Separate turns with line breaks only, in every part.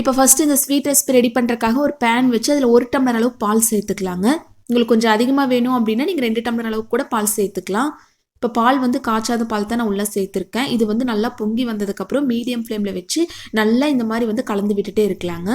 இப்போ ஃபஸ்ட்டு இந்த sweet recipe ready பண்ணுறக்காக ஒரு பேன் வச்சு அதில் ஒரு டம்ளர் அளவு பால் சேர்த்துக்கலாங்க. உங்களுக்கு கொஞ்சம் அதிகமாக வேணும் அப்படின்னா நீங்கள் ரெண்டு டம்ளர் அளவுக்கு கூட பால் சேர்த்துக்கலாம். இப்போ பால் வந்து காய்ச்சாத பால் தான் நான் உள்ளே சேர்த்துருக்கேன். இது வந்து நல்லா பொங்கி வந்ததுக்கப்புறம் மீடியம் ஃப்ளேமில் வச்சு நல்லா இந்த மாதிரி வந்து கலந்து விட்டுட்டே இருக்கலாங்க.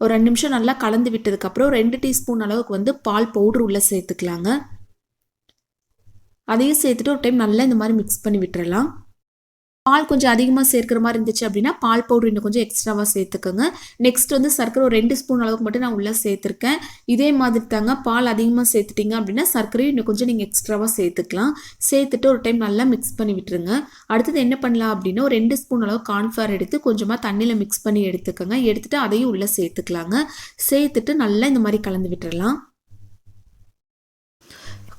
ஒரு ரெண்டு நிமிஷம் நல்லா கலந்து விட்டதுக்கப்புறம் ரெண்டு டீஸ்பூன் அளவுக்கு வந்து பால் பவுட்ரு உள்ளே சேர்த்துக்கலாங்க. அதையும் சேர்த்துட்டு ஒரு டைம் நல்லா இந்த மாதிரி மிக்ஸ் பண்ணி விட்டுறலாம். பால் கொஞ்சம் அதிகமாக சேர்க்குற மாதிரி இருந்துச்சு அப்படின்னா பால் பவுடர் இன்னும் கொஞ்சம் எக்ஸ்ட்ராவாக சேர்த்துக்கோங்க. நெக்ஸ்ட் வந்து சர்க்கரை ஒரு ரெண்டு ஸ்பூன் அளவுக்கு மட்டும் நான் உள்ளே சேர்த்துருக்கேன். இதே மாதிரி தாங்க பால் அதிகமாக சேர்த்துட்டிங்க அப்படின்னா சர்க்கரையும் இன்னும் கொஞ்சம் நீங்கள் எக்ஸ்ட்ராவாக சேர்த்துக்கலாம். சேர்த்துட்டு ஒரு டைம் நல்லா மிக்ஸ் பண்ணி விட்டுருங்க. அடுத்தது என்ன பண்ணலாம் அப்படின்னா ஒரு ரெண்டு ஸ்பூன் அளவு கார்ன்ஃப்ளவர் எடுத்து கொஞ்சமாக தண்ணியில் மிக்ஸ் பண்ணி எடுத்துக்கோங்க. எடுத்துகிட்டு அதையும் உள்ளே சேர்த்துக்கலாங்க. சேர்த்துட்டு நல்லா இந்த மாதிரி கலந்து விட்டுறலாம்.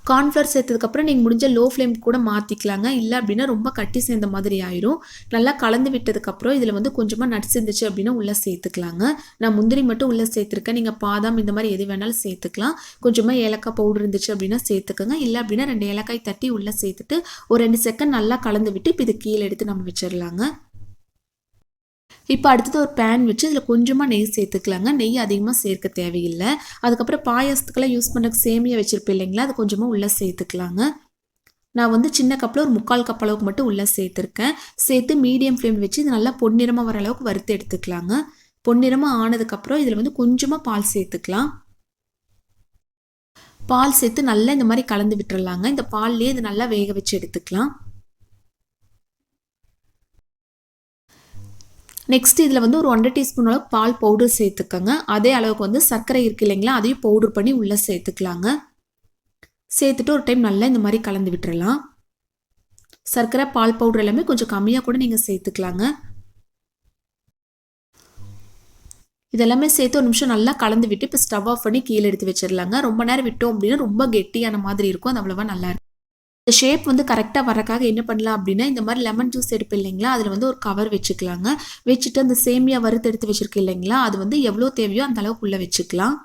கார்ன்ஃப்ளவர் சேர்த்ததுக்கப்புறம் நீங்கள் முடிஞ்ச லோ ஃப்ளேம் கூட மாற்றிக்கலாங்க இல்லை அப்படின்னா ரொம்ப கட்டி சேர்ந்த மாதிரி ஆயிரும். நல்லா கலந்து விட்டதுக்கப்புறம் இதில் வந்து கொஞ்சமாக நட்ஸ் இருந்துச்சு அப்படின்னா உள்ளே சேர்த்துக்கலாங்க. நான் முந்திரி மட்டும் உள்ளே சேர்த்துருக்கேன். நீங்கள் பாதாம் இந்த மாதிரி எது வேணாலும் சேர்த்துக்கலாம். கொஞ்சமாக ஏலக்காய் பவுடர் இருந்துச்சு அப்படின்னா சேர்த்துக்கோங்க. இல்லை அப்படின்னா ரெண்டு ஏலக்காய் தட்டி உள்ளே சேர்த்துட்டு ஒரு ரெண்டு செகண்ட் நல்லா கலந்து விட்டு இப்போ இது கீழே எடுத்து நம்ம வச்சிடலாங்க இப்போ அடுத்தது ஒரு பேன் வச்சு இதில் கொஞ்சமாக நெய் சேர்த்துக்கலாங்க. நெய் அதிகமாக சேர்க்க தேவையில்லை. அதுக்கப்புறம் பாயசத்துக்கெல்லாம் யூஸ் பண்ண சேமியா வச்சுருப்பேன் இல்லைங்களா? அது கொஞ்சமாக உள்ளே சேர்த்துக்கலாங்க. நான் வந்து சின்ன கப்பில் ஒரு முக்கால் கப் அளவுக்கு மட்டும் உள்ளே சேர்த்துருக்கேன். சேர்த்து மீடியம் ஃப்ளேம் வச்சு இது நல்லா பொன்னிறமாக வர அளவுக்கு வறுத்து எடுத்துக்கலாங்க. பொன்னிறமாக ஆனதுக்கப்புறம் இதில் வந்து கொஞ்சமாக பால் சேர்த்துக்கலாம். பால் சேர்த்து நல்லா இந்த மாதிரி கலந்து விட்டுறலாங்க. இந்த பால்லேயே இது நல்லா வேக வச்சு எடுத்துக்கலாம். நெக்ஸ்ட் இதில் வந்து ஒரு ஒன்றரை டீஸ்பூன் அளவுக்கு பால் பவுடர் சேர்த்துக்கோங்க. அதே அளவுக்கு வந்து சர்க்கரை இருக்கு இல்லைங்களா அதையும் பவுடர் பண்ணி உள்ளே சேர்த்துக்கலாங்க. சேர்த்துட்டு ஒரு டைம் நல்லா இந்த மாதிரி கலந்து விட்டுறலாம். சர்க்கரை பால் பவுடர் எல்லாமே கொஞ்சம் கம்மியாக கூட நீங்கள் சேர்த்துக்கலாங்க. இதெல்லாமே சேர்த்து ஒரு நிமிஷம் நல்லா கலந்து விட்டு இப்போ ஸ்டவ் ஆஃப் பண்ணி கீழே எடுத்து வச்சிடலாங்க. ரொம்ப நேரம் விட்டோம் அப்படின்னா ரொம்ப கெட்டியான மாதிரி இருக்கும். அது அவ்வளோவா நல்லா இருக்கும் இந்த ஷேப் வந்து கரெக்டாக வரக்காக என்ன பண்ணலாம் அப்படின்னா இந்த மாதிரி லெமன் ஜூஸ் எடுப்பு இல்லைங்களா? அதில் வந்து ஒரு கவர் வச்சுக்கலாங்க. வச்சுட்டு அந்த சேமியா வறுத்து எடுத்து வச்சுருக்கு இல்லைங்களா? அது வந்து எவ்வளோ தேவையோ அந்த அளவுக்கு உள்ளே வச்சுக்கலாம்.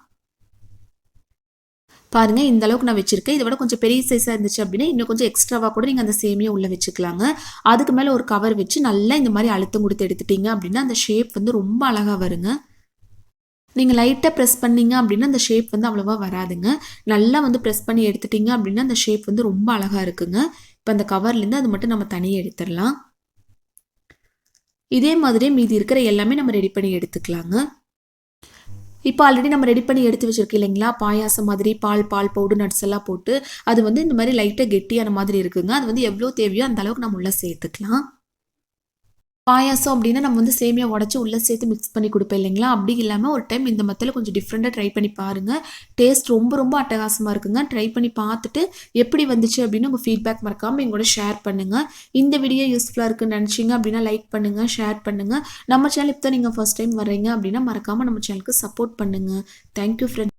பாருங்க இந்த அளவுக்கு நான் வச்சிருக்கேன். இதை விட கொஞ்சம் பெரிய சைஸாக இருந்துச்சு அப்படின்னா இன்னும் கொஞ்சம் எக்ஸ்ட்ராவாக கூட நீங்கள் அந்த சேமியா உள்ளே வச்சுக்கலாங்க. அதுக்கு மேலே ஒரு கவர் வச்சு நல்லா இந்த மாதிரி அழுத்தம் கொடுத்து எடுத்துட்டீங்க அப்படின்னா அந்த ஷேப் வந்து ரொம்ப அழகாக வருங்க. நீங்கள் லைட்டாக ப்ரெஸ் பண்ணிங்க அப்படின்னா அந்த ஷேப் வந்து அவ்வளோவா வராதுங்க. நல்லா வந்து ப்ரெஸ் பண்ணி எடுத்துட்டிங்க அப்படின்னா அந்த ஷேப் வந்து ரொம்ப அழகாக இருக்குங்க. இப்போ அந்த கவர்லேருந்து அது மட்டும் நம்ம தனியாக எடுத்துடலாம். இதே மாதிரியே மீதி இருக்கிற எல்லாமே நம்ம ரெடி பண்ணி எடுத்துக்கலாங்க. இப்போ ஆல்ரெடி நம்ம ரெடி பண்ணி எடுத்து வச்சுருக்கோம் இல்லைங்களா? பாயாசம் மாதிரி பால் பால் பவுடர் நட்ஸ் எல்லாம் போட்டு அது வந்து இந்த மாதிரி லைட்டாக கெட்டியான மாதிரி இருக்குங்க. அது வந்து எவ்வளோ தேவையோ அந்த அளவுக்கு நம்ம உள்ளே சேர்த்துக்கலாம். பாயாசம் அப்படின்னா நம்ம வந்து சேமியா உடச்சி உள்ளே சேர்த்து மிக்ஸ் பண்ணி கொடுப்போம் இல்லைங்களா? அப்படி இல்லாமல் ஒரு டைம் இந்த மத்தில் கொஞ்சம் டிஃப்ரெண்ட்டாக ட்ரை பண்ணி பாருங்கள் டேஸ்ட் ரொம்ப ரொம்ப அட்டகாசமாக இருக்குங்க. ட்ரை பண்ணி பார்த்துட்டு எப்படி வந்துச்சு அப்படின்னு உங்கள் ஃபீட்பேக் மறக்காமல் எங்களோட ஷேர் பண்ணுங்கள் இந்த வீடியோ யூஸ்ஃபுல்லாக இருக்குன்னு நினச்சிங்க அப்படின்னா லைக் பண்ணுங்கள் ஷேர் பண்ணுங்கள் நம்ம சேனல் இப்போ நீங்கள் ஃபஸ்ட் டைம் வர்றீங்க அப்படின்னா மறக்காமல் நம்ம சேனலுக்கு சப்போர்ட் பண்ணுங்கள் தேங்க்யூ ஃப்ரெண்ட்